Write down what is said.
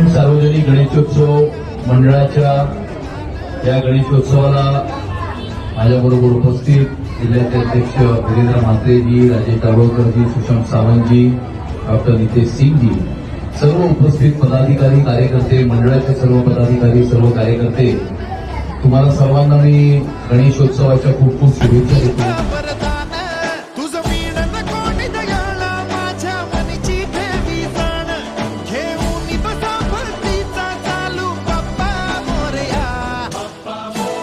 सार्वजनिक गणेशोत्सव मंडळाच्या या गणेशोत्सवाला माझ्याबरोबर उपस्थित जिल्ह्याचे अध्यक्ष वीरेंद्र म्हात्रेजी राजेश दाभोळकरजी सुशांत सावंतजी डॉक्टर नितेश सिंगजी. सर्व उपस्थित पदाधिकारी कार्यकर्ते मंडळाचे सर्व पदाधिकारी सर्व कार्यकर्ते तुम्हाला सर्वांना मी गणेशोत्सवाच्या खूप खूप शुभेच्छा देतो.